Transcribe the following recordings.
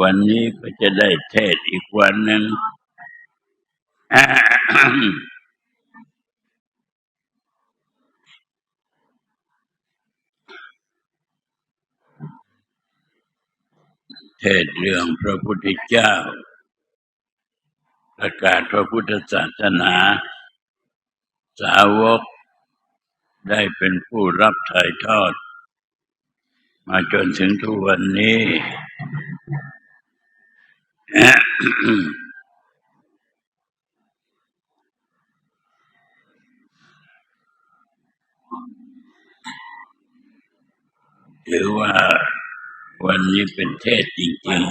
วันนี้ก็จะได้เทศอีกวันหนึ่งเทศเรื่องพระพุทธเจ้า ประกาศพระพุทธศาสนา สาวก ได้เป็นผู้รับถ่ายทอด มาจนถึงทุกวันนี้ถือว่าวันนี้เป็นเทศจริงๆ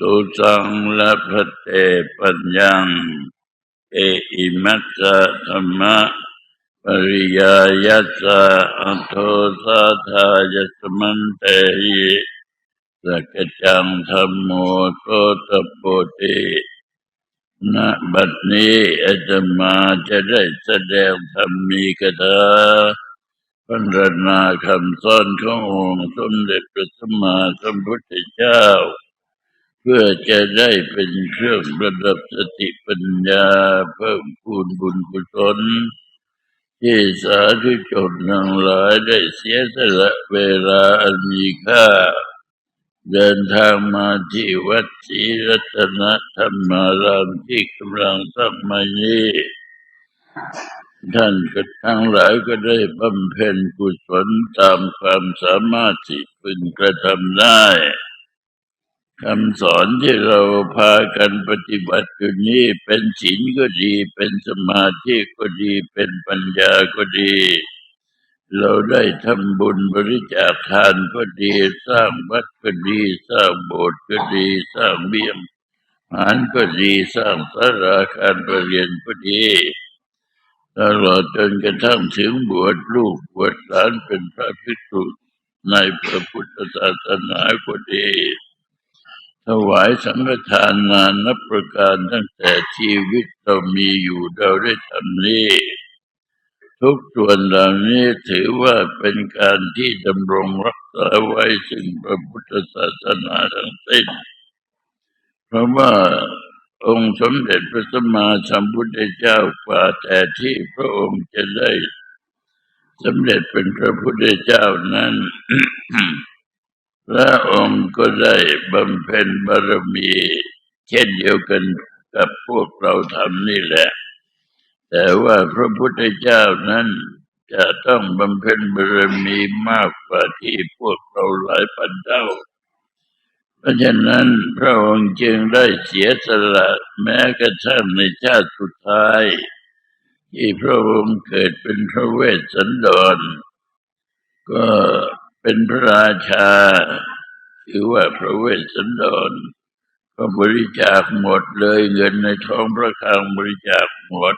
ตุสังละพะเตปัญญัง เออิมัสสะธรรมะปริยายัสสะอัตโทสาทายสมันเตหิสักจังธรรมโมโตตปโปติณบัดนี้อาตมาจะได้แสดงธรรมมีกถาพันรนาคำสอนขององค์สมเด็จพระสัมมาสัมพุทธเจ้า เพื่อจะได้เป็นเครื่องระดับสติปัญญาเพิ่มพูนบุญกุศลที่สาธุชนทั้งหลายได้เสียสละเวลาอันมีค่า เดินทางมาที่วัดศรีรัตนธรรมารามที่กำลังสร้างมานี้ท่านก็ทั้งหลายก็ได้บำเพ็ญกุศลตามความสามารถที่พึงกระทำได้ คำสอนที่เราพากันปฏิบัติอยู่นี้เป็นศีลก็ดี เป็นสมาธิก็ดี เป็นปัญญาก็ดี เราได้ทำบุญบริจาคทานก็ดี สร้างวัดก็ดี สร้างโบสถ์ก็ดี สร้างเบี้ยมหารก็ดีสร้างสาราการประเรียนก็ดีตลอดจนกระทั่งถึงบวชลูกบวชหลานเป็นพระภิกษุในพระพุทธศาสนาก็ดี วายสังฆทานนานับประการตั้งแต่ชีวิตเรามีอยู่เราได้ทำนี้ ทุกส่วนเหล่านี้ถือว่าเป็นการที่ดำรงรักษาไว้ซึ่งพระพุทธศาสนาทั้งสิ้น เพราะว่าองค์สมเด็จพระสัมมาสัมพุทธเจ้ากว่าแต่ที่พระองค์จะได้สำเร็จเป็นพระพุทธเจ้านั้น พระองค์ก็ได้บำเพ็ญบารมี เช่นเดียวกันกับพวกเราทำนี่แหละ แต่ว่าพระพุทธเจ้านั้นจะต้องบำเพ็ญบารมีมากกว่าที่พวกเราหลายพันเท่า เพราะฉะนั้นพระองค์จึงได้เสียสละแม้กระทั่งในชาติสุดท้าย ที่พระองค์เกิดเป็นพระเวสสันดร ก็ เป็นพระราชาถือว่าพระเวสสันดรก็บริจาคหมดเลยเงินในท้องพระคลังบริจาคหมด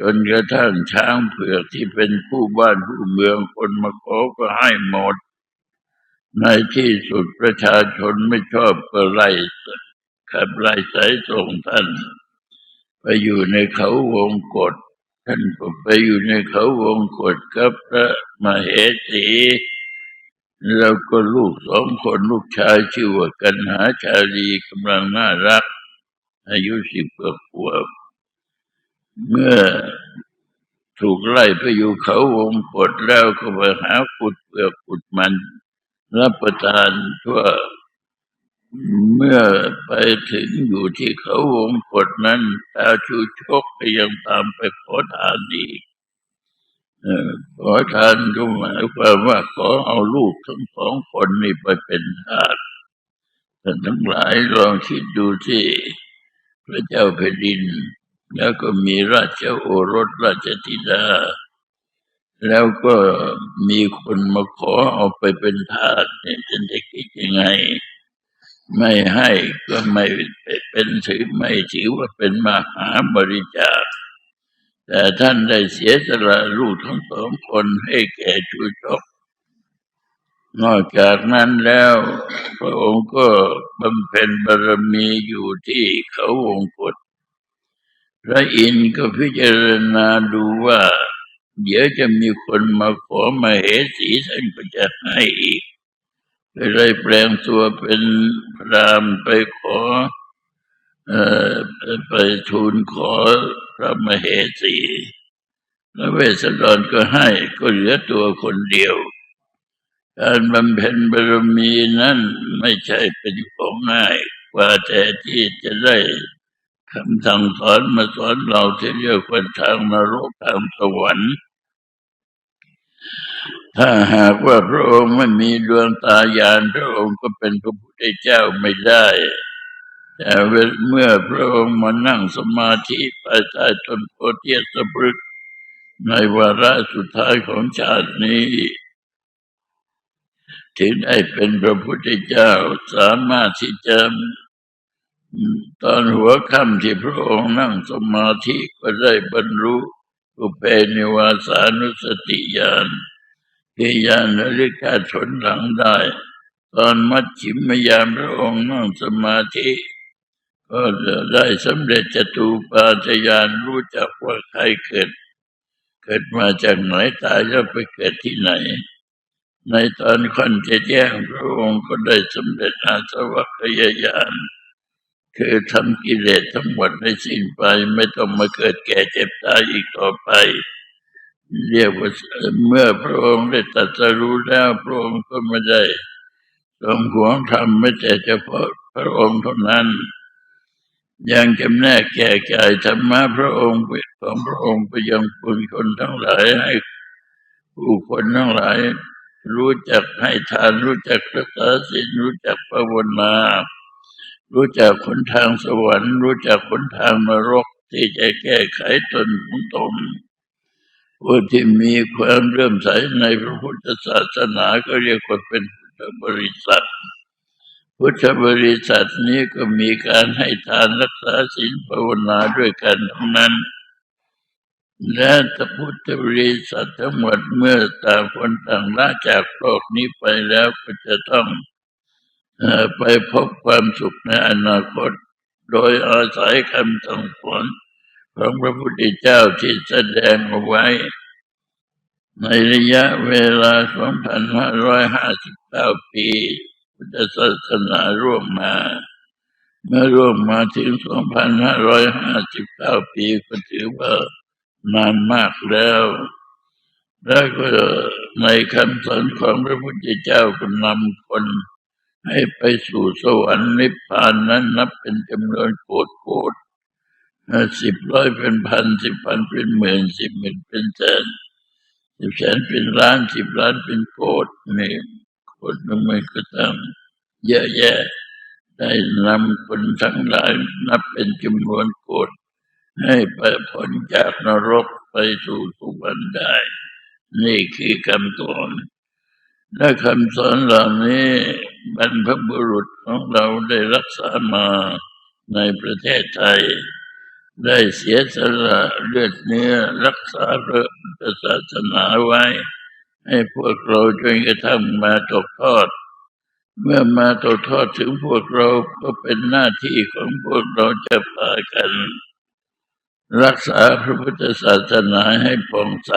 จนกระทั่งช้างเผือกที่เป็นผู้บ้านผู้เมืองคนมาขอก็ให้หมด ในที่สุดประชาชนไม่ชอบก็ไล่ขับไล่สายส่งท่าน ไปอยู่ในเขาวงกฏ ท่านก็ไปอยู่ในเขาวงกฏกับพระมเหสีแล้วก็ลูกสองคนลูกชายชื่อว่ากันหาชาลีกำลังน่ารัก อายุสิบกว่าขวบ เมื่อถูกไล่ไปอยู่เขาวงกฏแล้วก็ไปหาขุดเปลือกขุดมัน รับประทานทั่ว เมื่อไปถึงอยู่ที่เขาวงกฏนั้นตาชูชกก็ยังตามไปขอทานอีกขอทานก็หมายความว่าขอเอาลูกทั้งสองคนนี้ไปเป็นทาสท่านทั้งหลายลองคิดดูที่พระเจ้าแผ่นดิน แล้วก็มีราชโอรสราชธิดา แล้วก็มีคนมาขอเอาไปเป็นทาสเนี่ยฉันจะคิดยังไง ไม่ให้ก็ไม่เป็นถือไม่ถือว่าเป็นมหาบริจาค แต่ท่านได้เสียสละลูกทั้งสองคนให้แก่ชูชกนอกจากนั้นแล้ว พระองค์ก็บำเพ็ญบารมีอยู่ที่เขาวงกฏพระอินทร์ก็พิจารณาดูว่า เดี๋ยวจะมีคนมาขอมาเหสีท่านก็จะให้อีก ก็เลยแปลงตัวเป็นพรามไปขออ่อไปทูลขอพระมเหสีแล้วเวสสันดรก็ให้ก็เหลือตัวคนเดียว การบำเพ็ญบารมีนั้นไม่ใช่เป็นของง่ายกว่าแต่ที่จะได้คำสั่งสอนมาสอนเราที่เรียกว่าทางนรกทางสวรรค์ ถ้าหากว่าพระองค์ไม่มีดวงตาญาณพระองค์ก็เป็นพระพุทธเจ้าไม่ได้ แต่เมื่อพระองค์มานั่งสมาธิภายใต้ต้นโพธิสพฤกษ์ในวาระสุดท้ายของชาตินี้ ถึงได้เป็นพระพุทธเจ้าสามารถที่จะตอนหัวค่ำที่พระองค์นั่งสมาธิก็ได้บรรลุอุเพนิวาสานุสติญาณ คือญาณระลึกาติผลหลังได้ ตอนมัชชิมยามพระองค์นั่งสมาธิ ก็จะได้สำเร็จจตุปาจยานรู้จักว่าใครเกิด เกิดมาจากไหนตายแล้วไปเกิดที่ไหน ในตอนค่อนจะแจ้งพระองค์ก็ได้สำเร็จอาสวัคยายานคือทำกิเลสทั้งหมดให้สิ้นไป ไม่ต้องมาเกิดแก่เจ็บตายอีกต่อไป เรียกว่าเมื่อพระองค์ได้ตรัสรู้แล้วพระองค์ก็ไม่ได้ทรงหวงธรรมไม่แต่เฉพาะพระองค์เท่านั้น ยังจำแนกแก่กายธรรมะพระองค์ของพระองค์ไปยังปุถุชนทั้งหลายให้ผู้คนทั้งหลาย รู้จักให้ทานรู้จักรักษาศีลรู้จักภาวนารู้จักขนทางสวรรค์ รู้จักขนทางนรกที่จะแก้ไขตนของตน ผู้ที่มีความเรื่อมใสในพระพุทธศาสนาก็เรียกว่าเป็นพุทธบริษัท พุทธบริษัทนี้ก็มีการให้ทานรักษาศีลภาวนาด้วยกันทั้งนั้น และถ้าพุทธบริษัททั้งหมดเมื่อต่างคนต่างละจากโลกนี้ไปแล้วก็จะต้องไปพบความสุขในอนาคต โดยอาศัยคำสั่งสอน ของพระพุทธเจ้าที่แสดงเอาไว้ ในระยะเวลา 2,559 ปี พุทธศาสนาร่วมมา เมื่อร่วมมาถึง 2,559 ปีก็ถือว่านานมากแล้วแล้วก็ในคำสอนของพระพุทธเจ้าก็นำคนให้ไปสู่สวรรค์นิพพานนั้นนับเป็นจำนวนโกดโกด สิบร้อยเป็นพันสิบพันเป็นหมื่นสิบหมื่นเป็นแสนสิบแสนเป็นล้านสิบล้านเป็นโกดนี่คนหนึ่งมันก็ต้องเยอะแยะ ได้นำคนทั้งหลายนับเป็นจำนวนโกดให้ไปพ้นจากนรกไปสู่สุวรรค์ได้ นี่คือคำสอนและคำสอนเหล่านี้บรรพบุรุษของเราได้รักษามาในประเทศไทย ได้เสียสละเลือดเนื้อรักษาพระพุทธศาสนาไว้ ให้พวกเราจนกระทั่งมาตกทอด เมื่อมาตกทอดถึงพวกเราก็เป็นหน้าที่ของพวกเราจะพากัน รักษาพระพุทธศาสนาให้ผ่องใส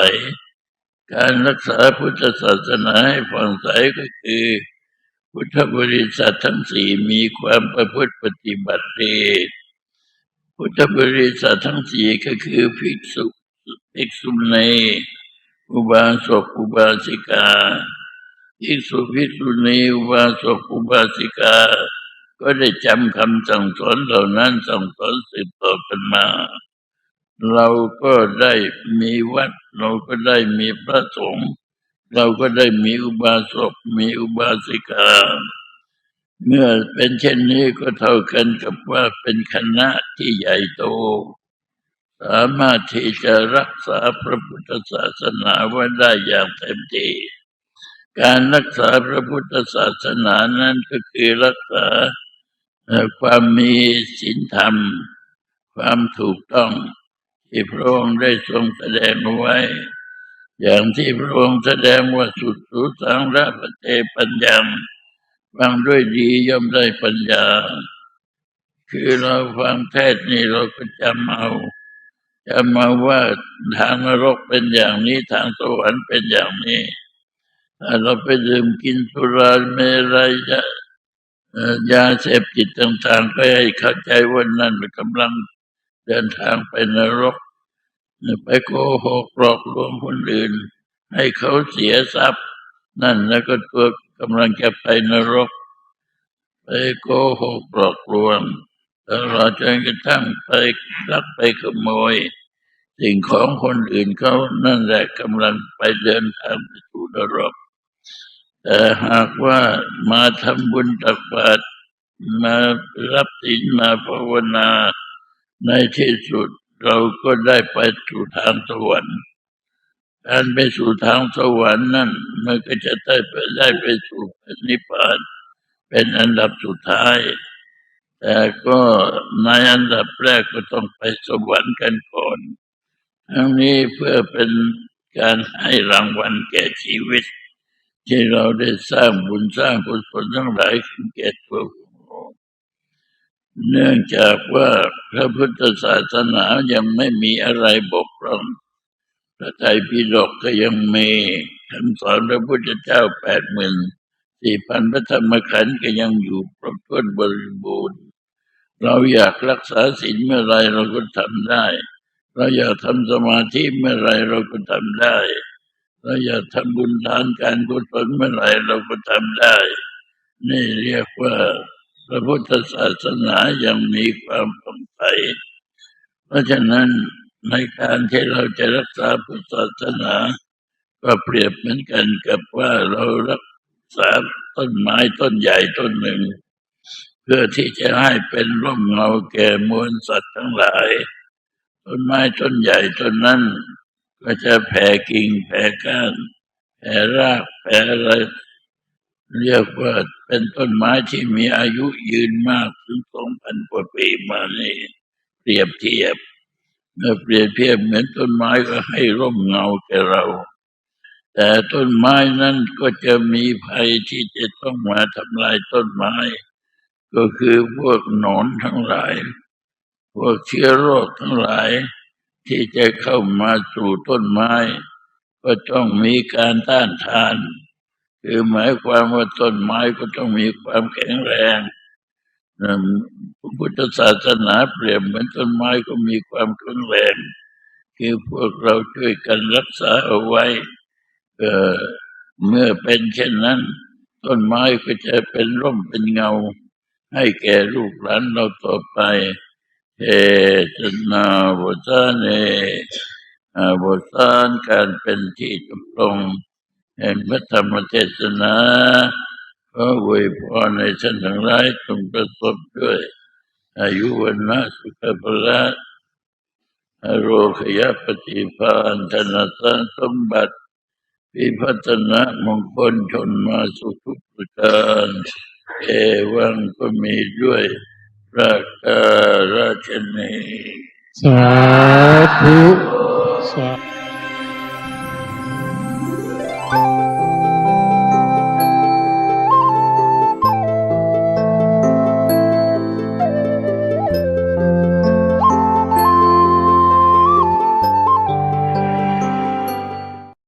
การรักษาพุทธศาสนาให้ผ่องใสก็คือ พุทธบริษัททั้งสี่มีความประพฤติปฏิบัติดี พุทธบริษัททั้งสี่ก็คือภิกษุภิกษุณีอุบาสกอุบาสิกาภิกษุภิกษุณีอุบาสกอุบาสิกา ก็ได้จำคำสั่งสอนเหล่านั้นสั่งสอนสืบต่อกันมา เราก็ได้มีวัด เราก็ได้มีพระสงฆ์เราก็ได้มีอุบาสกมีอุบาสิกา เมื่อเป็นเช่นนี้ก็เท่ากันกับว่าเป็นคณะที่ใหญ่โต สามารถที่จะรักษาพระพุทธศาสนาไว้ได้อย่างเต็มที่การรักษาพระพุทธศาสนานั้นก็คือรักษาความมีศีลธรรม ความถูกต้อง ที่พระองค์ได้ทรงแสดงเอาไว้ อย่างที่พระองค์แสดงว่าสุดสุสังระปเตปัญญา ฟังด้วยดีย่อมได้ปัญญา คือเราฟังเทศน์นี่เราก็จำเอาจำมาว่าทางนรกเป็นอย่างนี้ทางสวรรค์เป็นอย่างนี้ถ้าเราไปดื่มกินสุราเมรัยยะเอ่อยาเสพติดต่างๆก็ให้เข้าใจว่านั่นกำลังเดินทางไปนรก ไปโกหกหลอกลวงคนอื่น ให้เขาเสียทรัพย์ นั่นแล้วก็ตัว กำลังจะไปนรก ไปโกหกหลอกลวงตลอดจนกระทั่งไปลักไปขโมย สิ่งของคนอื่นเขานั่นแหละกำลังไปเดินทางไปสู่นรก แต่หากว่ามาทำบุญตักบาตรมารับศีลมาภาวนาในที่สุดเราก็ได้ไปสู่ทางสวรรค์ การไปสู่ทางสวรรค์นั่นมันก็จะได้ไปได้ไปสู่นิพพาน เป็นอันดับสุดท้าย แต่ก็ในอันดับแรกก็ต้องไปสวรรค์กันก่อนทั้งนี้เพื่อเป็นการให้รางวัลแก่ชีวิต ที่เราได้สร้างบุญสร้างกุศลทั้งหลายขึ้นแก่ตัวของเราเนื่องจากว่าพระพุทธศาสนายังไม่มีอะไรบกพร่อง พระไตรปิฎกก็ยังมีคำสอนพระพุทธเจ้าแปดหมื่นสี่พันพระธรรมขันธ์ก็ยังอยู่ครบถ้วนบริบูรณ์ เราอยากรักษาศีลเมื่อไรเราก็ทำได้ เราอยากทำสมาธิเมื่อไรเราก็ทำได้ เราอยากทำบุญทานการกุศลเมื่อไรเราก็ทำได้ นี่เรียกว่าพระพุทธศาสนายังมีความสงสัยเพราะฉะนั้น ในการที่เราจะรักษาพุทธศาสนา ก็เปรียบเหมือนกันกับว่าเรารักษาต้นไม้ต้นใหญ่ต้นหนึ่ง เพื่อที่จะให้เป็นร่มเงาแก่มวลสัตว์ทั้งหลาย ต้นไม้ต้นใหญ่ต้นนั้น ก็จะแผ่กิ่งแผ่ก้านแผ่รากแผ่อะไรเรียกว่าเป็นต้นไม้ที่มีอายุยืนมากถึงสองพันกว่าปีมานี่เปรียบเทียบ เมื่อเปรียบเทียบเหมือนต้นไม้ก็ให้ร่มเงาแก่เรา แต่ต้นไม้นั้นก็จะมีภัยที่จะต้องมาทำลายต้นไม้ ก็คือพวกหนอนทั้งหลาย พวกเชื้อโรคทั้งหลาย ที่จะเข้ามาสู่ต้นไม้ ก็ต้องมีการต้านทาน คือหมายความว่าต้นไม้ก็ต้องมีความแข็งแรง พระพุทธศาสนาเปรียบเหมือนต้นไม้ก็มีความแข็งแรงคือพวกเราช่วยกันรักษาเอาไว้เออเมื่อเป็นเช่นนั้น ต้นไม้ก็จะเป็นร่มเป็นเงา ให้แก่ลูกหลานเราต่อไปเทศนาบทสานเนอ่าบทสานการเป็นที่จบลงแห่งพระธรรมเทศนา ขออวยพรในท่านทั้งหลายจงประสบด้วย อายุวันนะสุขภละโรคยปฏิภาณธนสารสมบัติพิพัฒนะมงคลชนมาสุขทุกประการเอวังก็มีด้วยประการราชนีสาธุสา